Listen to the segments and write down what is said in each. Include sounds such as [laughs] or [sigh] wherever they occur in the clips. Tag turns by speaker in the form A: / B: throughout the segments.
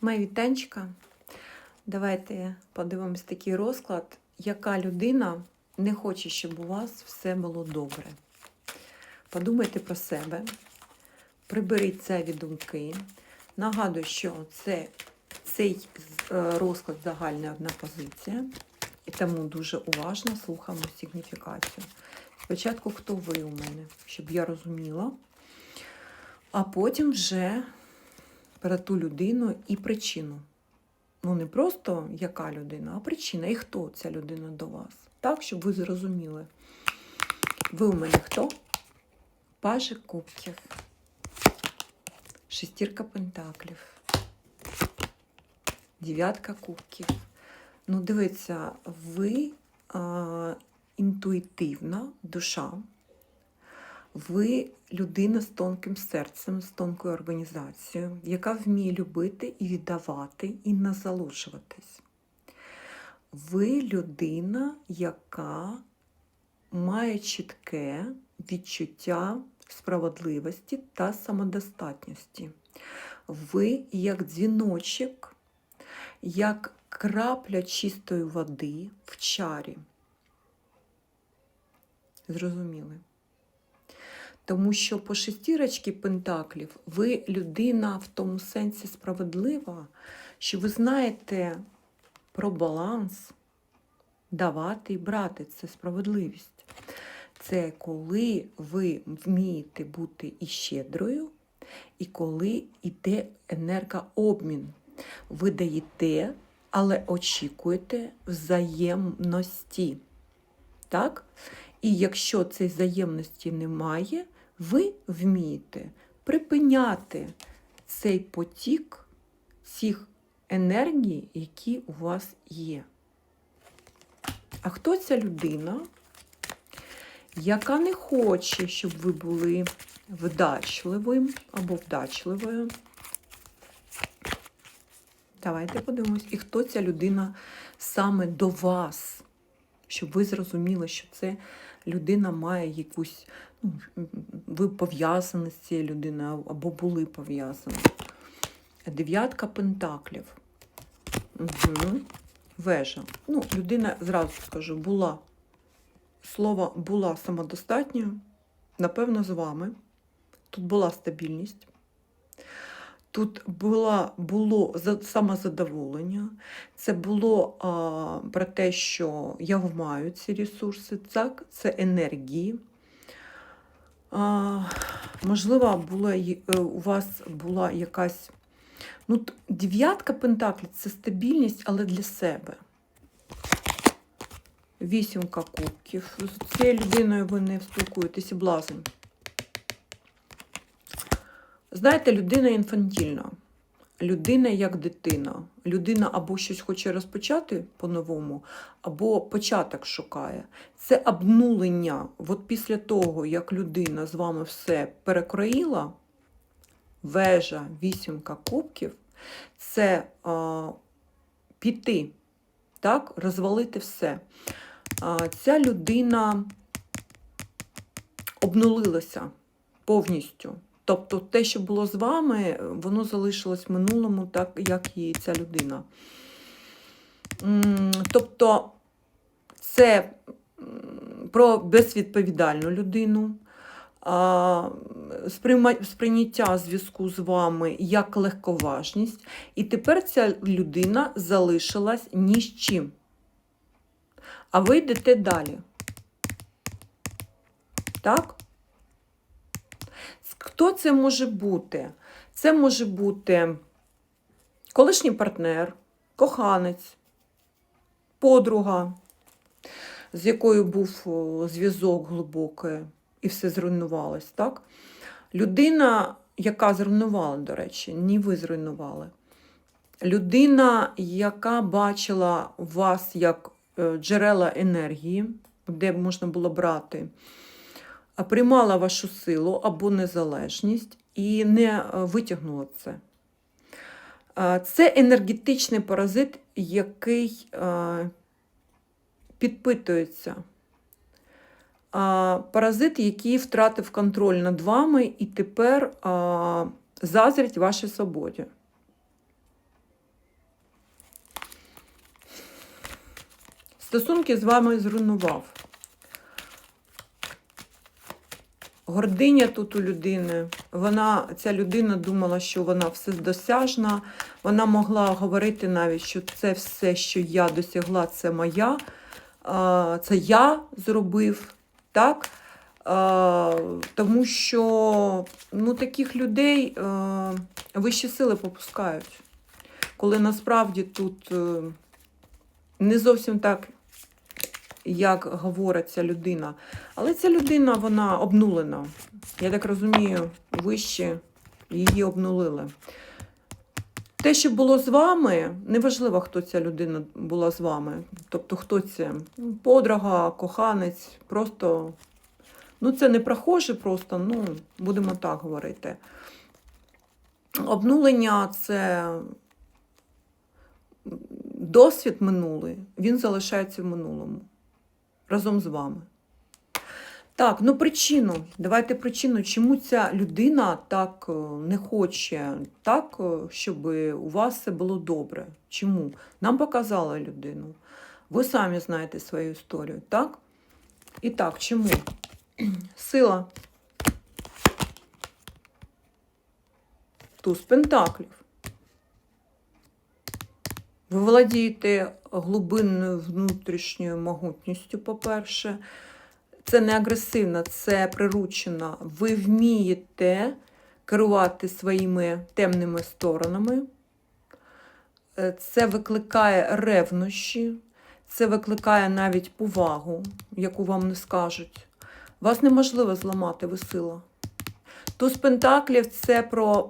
A: Моя вітанчика. Давайте подивимось такий розклад, яка людина не хоче, щоб у вас все було добре. Подумайте про себе, приберіть зайві думки. Нагадую, що це, цей е, розклад загальна одна позиція, і тому дуже уважно слухаємо сигніфікацію. Спочатку, хто ви у мене, щоб я розуміла, а потім вже про ту людину і причину. Ну, не просто яка людина, а причина. І хто ця людина до вас. Так, щоб ви зрозуміли. Ви у мене хто? Пажи кубків. Шестірка пентаклів. Дев'ятка кубків. Ну, дивіться, ви а, інтуїтивна душа. Ви людина з тонким серцем, з тонкою організацією, яка вміє любити і віддавати, і назалужуватись. Ви людина, яка має чітке відчуття справедливості та самодостатності. Ви як дзвіночок, як крапля чистої води в чарі. Зрозуміли? Тому що по шестірочці пентаклів ви людина в тому сенсі справедлива, що ви знаєте про баланс давати і брати. Це справедливість. Це коли ви вмієте бути і щедрою, і коли йде енергообмін. Ви даєте, але очікуєте взаємності. Так? І якщо цієї взаємності немає, ви вмієте припиняти цей потік всіх енергій, які у вас є. А хто ця людина, яка не хоче, щоб ви були вдачливим або вдачливою? Давайте подивимось, і хто ця людина саме до вас, щоб ви зрозуміли, що це людина має якусь, ну, ви пов'язані з цією людиною або були пов'язані. Дев'ятка пентаклів. Угу. Вежа. Ну, людина, зразу скажу, була. Слово була самодостатньою, напевно, з вами. Тут була стабільність. Тут була, було самозадоволення, це було а, про те, що я маю ці ресурси, так, це енергії. А, Можливо, була, у вас була якась. Ну, Дев'ятка пентаклів це стабільність, але для себе. Вісімка кубків. З цією людиною ви не спілкуєтеся, блазень. Знаєте, людина інфантільна, людина як дитина. Людина або щось хоче розпочати по-новому, або початок шукає. Це обнулення. От після того, як людина з вами все перекроїла, вежа, вісімка кубків, це а, піти, так, розвалити все. А, Ця людина обнулилася повністю. Тобто те, що було з вами, воно залишилось в минулому, так як і ця людина. Тобто це про безвідповідальну людину, сприйняття зв'язку з вами як легковажність, і тепер ця людина залишилась ні з чим. А ви йдете далі. Так? Хто це може бути? Це може бути колишній партнер, коханець, подруга, з якою був зв'язок глибокий, і все зруйнувалось, так? Людина, яка зруйнувала, до речі, не ви зруйнували. Людина, яка бачила вас як е, джерела енергії, де можна було брати приймала вашу силу або незалежність і не е, витягнула це. Це енергетичний паразит, який підпитується. Паразит, який втратив контроль над вами і тепер зазрять вашій свободі. Стосунки з вами зруйнував. Гординя тут у людини. Вона, ця людина думала, що вона все-досяжна. Вона могла говорити навіть, що це все, що я досягла, це моя. Це я зробив. Так? Тому що ну, таких людей а, вищі сили попускають. Коли насправді тут е, не зовсім так, як говорить ця людина. Але ця людина, вона обнулена. Я так розумію, вище її обнулили. Те, що було з вами, неважливо, хто ця людина була з вами. Тобто, хто це? Подруга, коханець, просто. Ну, це не прохоже, просто, ну, будемо так говорити. Обнулення це досвід минулий, він залишається в минулому разом з вами. Так, ну причину. Давайте причину, чому ця людина так е, не хоче, так, е, щоб у вас все було добре. Чому? Нам показала людину. Ви самі знаєте свою історію, так? І так, чому? Сила. Туз пентаклів. Ви володієте глибинною внутрішньою могутністю, по-перше. Це не агресивно, це приручено. Ви вмієте керувати своїми темними сторонами. Е, Це викликає ревнощі, це викликає навіть повагу, яку вам не скажуть. Вас неможливо зламати, ви сила. Туз пентаклів це про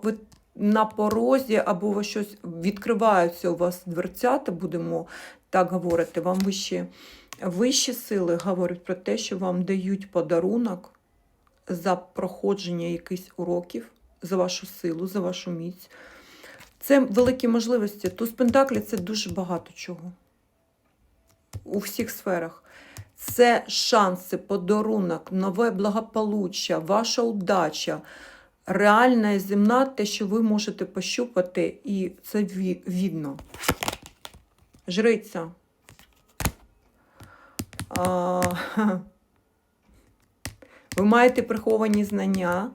A: на порозі або ви щось відкриваються у вас дверцята, будемо так говорити, вам вищі, вищі сили говорять про те, що вам дають подарунок за проходження якихось уроків, за вашу силу, за вашу міць. Це великі можливості. Туз Пентаклі це дуже багато чого. У всіх сферах. Це шанси, подарунок, нове благополуччя, ваша удача, реальна земна, те, що ви можете пощупати, і це видно. Жриця. А, [laughs] ви маєте приховані знання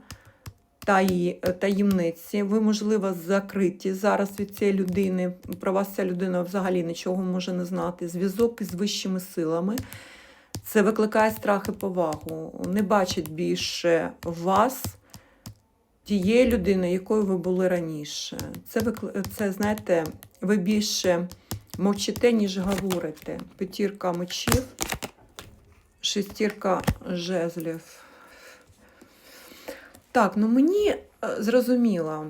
A: таї, таємниці. Ви, можливо, закриті зараз від цієї людини. Про вас ця людина взагалі нічого може не знати. Зв'язок із вищими силами. Це викликає страх і повагу. Не бачать більше вас тієї людини, якою ви були раніше. Це, це знаєте, ви більше мовчите, ніж говорите. П'ятірка мечів, шестірка жезлів. Так, ну мені е, зрозуміло,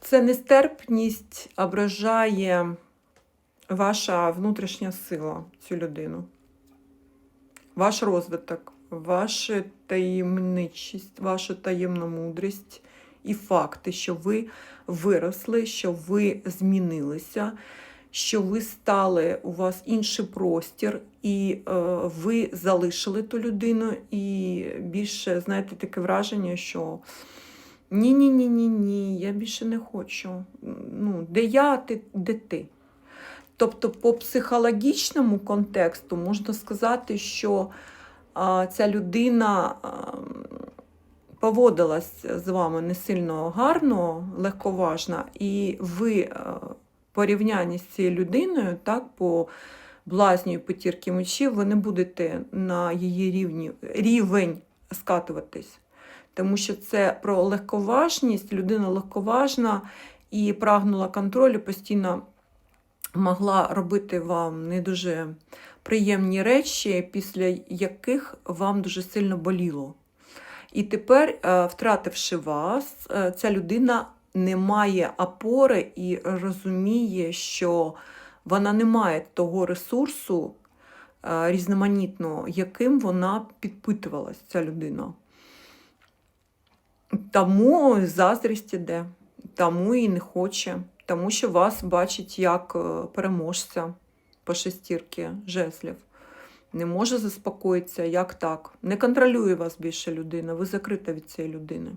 A: це нестерпність ображає ваша внутрішня сила, цю людину. Ваш розвиток, ваша таємничість, ваша таємна мудрість і факти, що ви виросли, що ви змінилися, що ви стали, у вас інший простір, і е, ви залишили ту людину, і більше, знаєте, таке враження, що ні-ні, ні, ні, ні, я більше не хочу. Ну, де я, ти, де ти? Тобто, по психологічному контексту можна сказати, що ця людина поводилась з вами не сильно гарно, легковажно, і ви порівнянні з цією людиною, так, по блазню і потірки мечів, ви не будете на її рівні, рівень скатуватись. Тому що це про легковажність, людина легковажна і прагнула контролю, постійно могла робити вам не дуже приємні речі, після яких вам дуже сильно боліло. І тепер, е, втративши вас, е, ця людина не має опори і розуміє, що вона не має того ресурсу е, різноманітного, яким вона підпитувалась, ця людина. Тому заздрість іде, тому і не хоче, тому що вас бачить як переможця по шестірки жезлів. Не може заспокоїтися, як так. Не контролює вас більше людина, ви закрита від цієї людини.